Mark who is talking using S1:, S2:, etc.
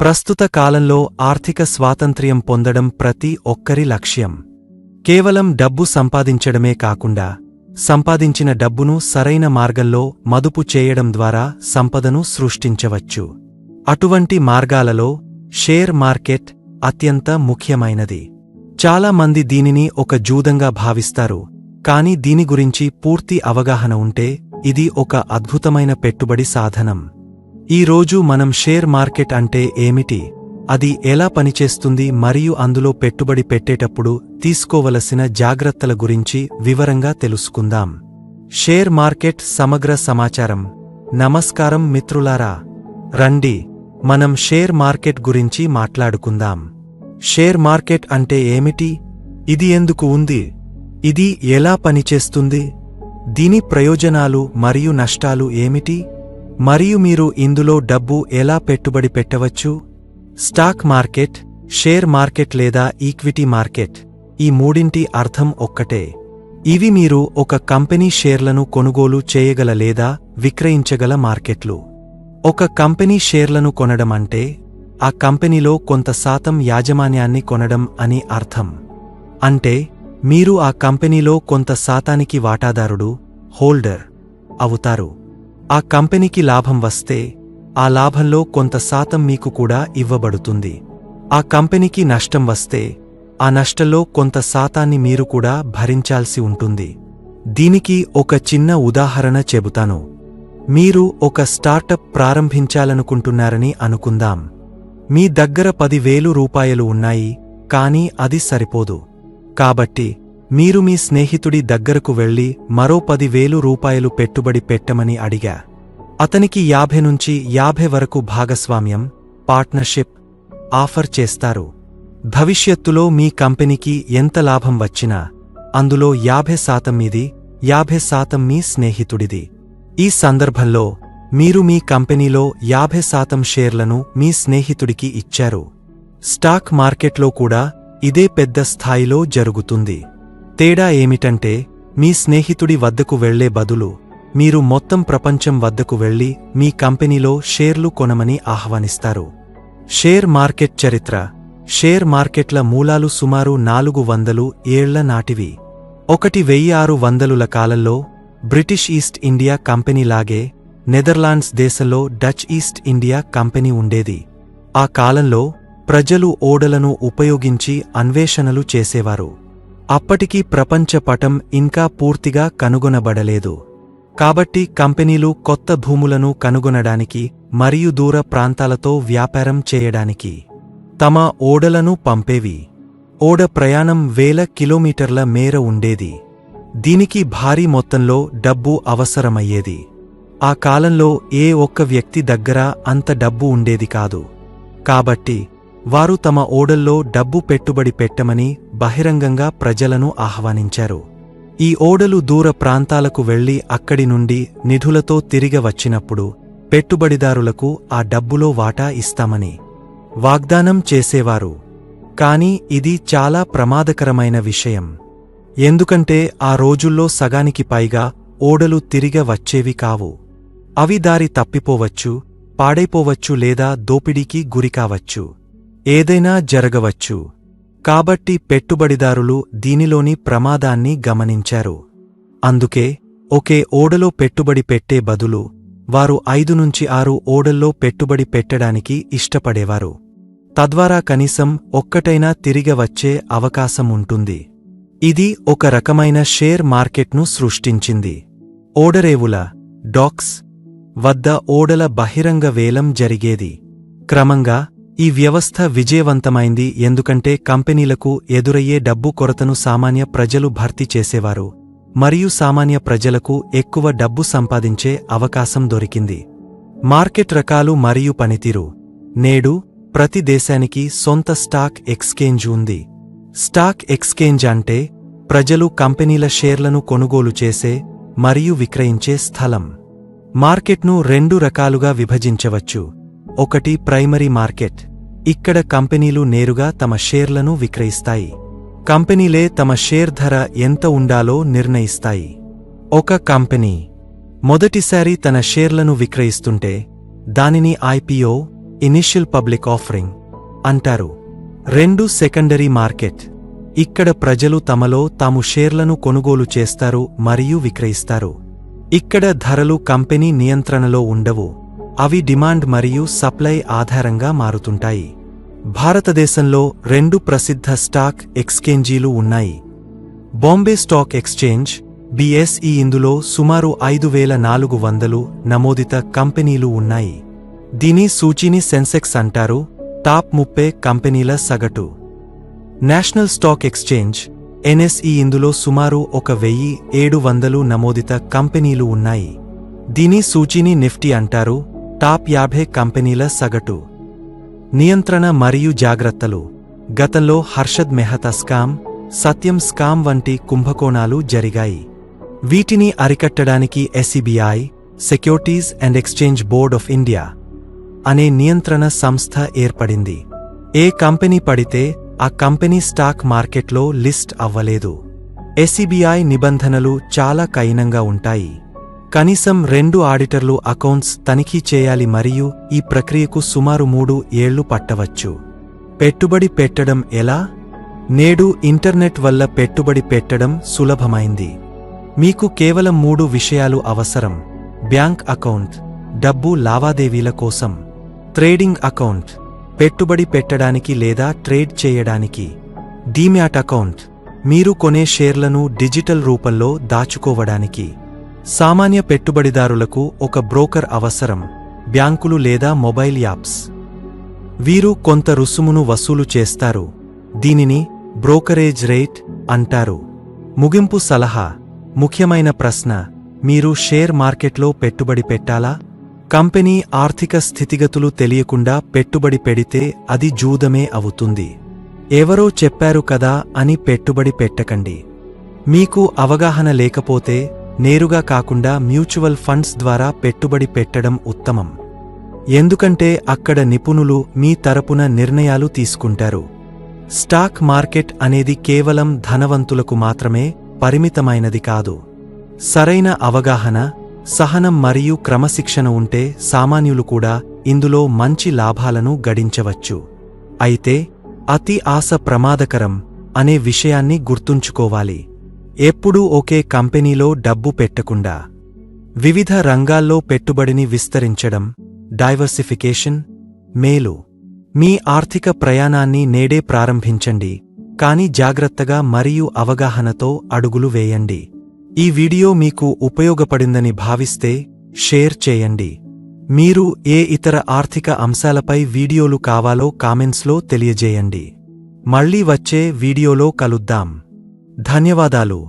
S1: ప్రస్తుత కాలంలో ఆర్థిక స్వాతంత్ర్యం పొందడం ప్రతి ఒక్కరి లక్ష్యం. కేవలం డబ్బు సంపాదించడమే కాకుండా సంపాదించిన డబ్బును సరైన మార్గంలో మదుపు చేయడం ద్వారా సంపదను సృష్టించవచ్చు. అటువంటి మార్గాలలో షేర్ మార్కెట్ అత్యంత ముఖ్యమైనది. చాలా మంది దీనిని ఒక జూదంగా భావిస్తారు కాని దీని గురించి పూర్తి అవగాహన ఉంటే ఇది ఒక అద్భుతమైన పెట్టుబడి సాధనం. ఈ రోజు మనం షేర్ మార్కెట్ అంటే ఏమిటి? అది ఎలా పనిచేస్తుంది మరియు అందులో పెట్టుబడి పెట్టేటప్పుడు తీసుకోవలసిన జాగ్రత్తల గురించి వివరంగా తెలుసుకుందాం. షేర్ మార్కెట్ సమగ్ర సమాచారం. నమస్కారం మిత్రులారా. రండి మనం షేర్ మార్కెట్ గురించి మాట్లాడుకుందాం. షేర్ మార్కెట్ అంటే ఏమిటి? ఇది ఎందుకు ఉంది? ఇది ఎలా పనిచేస్తుంది? దీని ప్రయోజనాలు మరియు నష్టాలు ఏమిటి? మరియు మీరు ఇందులో డబ్బు ఎలా పెట్టుబడి పెట్టవచ్చు? స్టాక్ మార్కెట్ షేర్ మార్కెట్ లేదా ఈక్విటీ మార్కెట్? ఈ మూడింటి అర్థం ఒక్కటే. ఇవి మీరు ఒక కంపెనీ షేర్లను కొనుగోలు చేయగల లేదా విక్రయించగల మార్కెట్లు. ఒక కంపెనీ షేర్లను కొనడం అంటే ఆ కంపెనీలో కొంత శాతం యాజమాన్యాన్ని కొనడం అని అర్థం. అంటే మీరు ఆ కంపెనీలో కొంత శాతానికి వాటాదారుడు హోల్డర్ అవుతారు. ఆ కంపెనీకి లాభం వస్తే ఆ లాభంలో కొంత శాతం మీకు కూడా ఇవ్వబడుతుంది. ఆ కంపెనీకి నష్టం వస్తే ఆ నష్టంలో కొంత శాతాన్ని మీరు కూడా భరించాల్సి ఉంటుంది. దీనికి ఒక చిన్న ఉదాహరణ చెబుతాను. మీరు ఒక స్టార్టప్ ప్రారంభించాలనుకుంటున్నారని అనుకుందాం. మీ దగ్గర పదివేలు రూపాయలు ఉన్నాయి కానీ అది సరిపోదు. కాబట్టి మీరు మీ స్నేహితుడి దగ్గరకు వెళ్ళి మరో పదివేలు రూపాయలు పెట్టుబడి పెట్టమని అడిగా. అతనికి యాభై నుంచి యాభై వరకు భాగస్వామ్యం పార్ట్నర్షిప్ ఆఫర్ చేస్తారు. భవిష్యత్తులో మీ కంపెనీకి ఎంత లాభం వచ్చినా అందులో యాభై శాతం మీది యాభై శాతం మీ స్నేహితుడిది. ఈ సందర్భంలో మీరు మీ కంపెనీలో యాభై శాతం షేర్లను మీ స్నేహితుడికి ఇచ్చారు. స్టాక్ మార్కెట్లో కూడా ఇదే పెద్ద స్థాయిలో జరుగుతుంది. తేడా ఏమిటంటే మీ స్నేహితుడి వద్దకు వెళ్ళే బదులు మీరు మొత్తం ప్రపంచం వద్దకు వెళ్ళి మీ కంపెనీలో షేర్లు కొనమని ఆహ్వానిస్తారు. షేర్ మార్కెట్ చరిత్ర. షేర్ మార్కెట్ల మూలాలు సుమారు నాలుగు వందలు ఏళ్ళ నాటివి. ఒకటి వెయ్యి ఆరు వందలుల కాలంలో బ్రిటిష్ ఈస్ట్ ఇండియా కంపెనీలాగే నెదర్లాండ్స్ దేశంలో డచ్ ఈస్ట్ ఇండియా కంపెనీ ఉండేది. ఆ కాలంలో ప్రజలు ఓడలను ఉపయోగించి అన్వేషణలు చేసేవారు. అప్పటికీ ప్రపంచ పటం ఇంకా పూర్తిగా కనుగొనబడలేదు. కాబట్టి కంపెనీలు కొత్త భూములను కనుగొనడానికి మరియు దూర ప్రాంతాలతో వ్యాపారం చేయడానికి తమ ఓడలను పంపేవి. ఓడ ప్రయాణం వేల కిలోమీటర్ల మేర ఉండేది. దీనికి భారీ మొత్తంలో డబ్బు అవసరమయ్యేది. ఆ కాలంలో ఏ ఒక్క వ్యక్తి దగ్గర అంత డబ్బు ఉండేది కాదు. కాబట్టి వారు తమ ఓడల్లో డబ్బు పెట్టుబడి పెట్టమని బహిరంగంగా ప్రజలను ఆహ్వానించారు. ఈ ఓడలు దూర ప్రాంతాలకు వెళ్ళి అక్కడి నుండి నిధులతో తిరిగి వచ్చినప్పుడు పెట్టుబడిదారులకు ఆ డబ్బులో వాటా ఇస్తామని వాగ్దానం చేసేవారు. కాని ఇది చాలా ప్రమాదకరమైన విషయం. ఎందుకంటే ఆ రోజుల్లో సగానికి పైగా ఓడలు తిరిగ వచ్చేవి కావు. అవి దారి తప్పిపోవచ్చు పాడైపోవచ్చు లేదా దోపిడీకి గురికావచ్చు ఏదైనా జరగవచ్చు. కాబట్టి పెట్టుబడిదారులు దీనిలోని ప్రమాదాన్ని గమనించారు. అందుకే ఒకే ఓడలో పెట్టుబడి పెట్టే బదులు వారు ఐదు నుంచి ఆరు ఓడల్లో పెట్టుబడి పెట్టడానికి ఇష్టపడేవారు. తద్వారా కనీసం ఒక్కటైనా తిరిగ వచ్చే అవకాశం ఉంటుంది. ఇది ఒక రకమైన షేర్ మార్కెట్ను సృష్టించింది. ఓడరేవుల డాక్స్ వద్ద ఓడల బహిరంగ వేలం జరిగేది. క్రమంగా ఈ వ్యవస్థ విజయవంతమైంది ఎందుకంటే కంపెనీలకు ఎదురయ్యే డబ్బు కొరతను సామాన్య ప్రజలు భర్తీ చేసేవారు. మరియు సామాన్య ప్రజలకు ఎక్కువ డబ్బు సంపాదించే అవకాశం దొరికింది. మార్కెట్ రకాలు మరియు పనితీరు. నేడు ప్రతి దేశానికి సొంత స్టాక్ ఎక్స్చేంజ్ ఉంది. స్టాక్ ఎక్స్చేంజ్ అంటే ప్రజలు కంపెనీల షేర్లను కొనుగోలు చేసే మరియు విక్రయించే స్థలం. మార్కెట్ను రెండు రకాలుగా విభజించవచ్చు. ఒకటి ప్రైమరీ మార్కెట్. ఇక్కడ కంపెనీలు నేరుగా తమ షేర్లను విక్రయిస్తాయి. కంపెనీలే తమ షేర్ ధర ఎంత ఉండాలో నిర్ణయిస్తాయి. ఒక కంపెనీ మొదటిసారి తన షేర్లను విక్రయిస్తుంటే దానిని ఐపీఓ ఇనిషియల్ పబ్లిక్ ఆఫరింగ్ అంటారు. రెండు సెకండరీ మార్కెట్. ఇక్కడ ప్రజలు తమలో తాము షేర్లను కొనుగోలు చేస్తారు మరియు విక్రయిస్తారు. ఇక్కడ ధరలు కంపెనీ నియంత్రణలో ఉండవు. అవి డిమాండ్ మరియు సప్లై ఆధారంగా మారుతుంటాయి. భారతదేశంలో రెండు ప్రసిద్ధ స్టాక్ ఎక్స్చేంజీలు ఉన్నాయి. బాంబే స్టాక్ ఎక్స్చేంజ్ బిఎస్ఈ ఇందులో సుమారు ఐదు వేల నాలుగు వందలు నమోదిత కంపెనీలు ఉన్నాయి. దీని సూచీని సెన్సెక్స్ అంటారు టాప్ ముప్పై కంపెనీల సగటు. నేషనల్ స్టాక్ ఎక్స్చేంజ్ ఎన్ఎస్ఈ ఇందులో సుమారు ఒక వెయ్యి ఏడు వందలు నమోదిత కంపెనీలు ఉన్నాయి. దీని సూచీని నిఫ్టీ అంటారు టాప్ యాభై కంపెనీల సగటు. నియంత్రణ మరియు జాగ్రత్తలు. గతంలో హర్షద్ మెహతా స్కామ్ సత్యం స్కామ్ వంటి కుంభకోణాలు జరిగాయి. వీటిని అరికట్టడానికి SEBI securities and exchange board of India అనే నియంత్రణ సంస్థ ఏర్పడింది. ఏ కంపెనీ పడితే ఆ కంపెనీ స్టాక్ మార్కెట్లో లిస్ట్ అవ్వలేదు. ఎస్సీబీఐ నిబంధనలు చాలా కఠినంగా ఉంటాయి. కనీసం రెండు ఆడిటర్లు అకౌంట్స్ తనిఖీ చేయాలి మరియు ఈ ప్రక్రియకు సుమారు మూడు ఏళ్ళు పట్టవచ్చు. పెట్టుబడి పెట్టడం ఎలా? నేడు ఇంటర్నెట్ వల్ల పెట్టుబడి పెట్టడం సులభమైంది. మీకు కేవలం మూడు విషయాలు అవసరం. బ్యాంక్ అకౌంట్ డబ్బు లావాదేవీల కోసం. ట్రేడింగ్ అకౌంట్ పెట్టుబడి పెట్టడానికి లేదా ట్రేడ్ చేయడానికి. డీమ్యాట్ అకౌంట్ మీరు కొనే షేర్లను డిజిటల్ రూపంలో దాచుకోవడానికి. సామాన్య పెట్టుబడిదారులకు ఒక బ్రోకర్ అవసరం బ్యాంకులు లేదా మొబైల్ యాప్స్. వీరు కొంత రుసుమును వసూలు చేస్తారు దీనిని బ్రోకరేజ్ రేట్ అంటారు. ముగింపు సలహా ముఖ్యమైన ప్రశ్న మీరు షేర్ మార్కెట్లో పెట్టుబడి పెట్టాలా? కంపెనీ ఆర్థిక స్థితిగతులు తెలియకుండా పెట్టుబడి పెడితే అది జూదమే అవుతుంది. ఎవరో చెప్పారు కదా అని పెట్టుబడి పెట్టకండి. మీకు అవగాహన లేకపోతే నేరుగా కాకుండా మ్యూచువల్ ఫండ్స్ ద్వారా పెట్టుబడి పెట్టడం ఉత్తమం. ఎందుకంటే అక్కడ నిపుణులు మీ తరపున నిర్ణయాలు తీసుకుంటారు. స్టాక్ మార్కెట్ అనేది కేవలం ధనవంతులకు మాత్రమే పరిమితమైనది కాదు. సరైన అవగాహన సహనం మరియు క్రమశిక్షణ ఉంటే సామాన్యులు కూడా ఇందులో మంచి లాభాలను గడించవచ్చు. అయితే అతి ఆశ ప్రమాదకరం అనే విషయాన్ని గుర్తుంచుకోవాలి. ఎప్పుడూ ఒకే కంపెనీలో డబ్బు పెట్టకుండా వివిధ రంగాల్లో పెట్టుబడిని విస్తరించడం డైవర్సిఫికేషన్ మేలు. మీ ఆర్థిక ప్రయాణాన్ని నేడే ప్రారంభించండి కాని జాగ్రత్తగా మరియు అవగాహనతో అడుగులు వేయండి. ఈ వీడియో మీకు ఉపయోగపడిందని భావిస్తే షేర్ చేయండి. మీరు ఏ ఇతర ఆర్థిక అంశాలపై వీడియోలు కావాలో కామెంట్స్లో తెలియజేయండి. మళ్ళీ వచ్చే వీడియోలో కలుద్దాం. ధన్యవాదాలు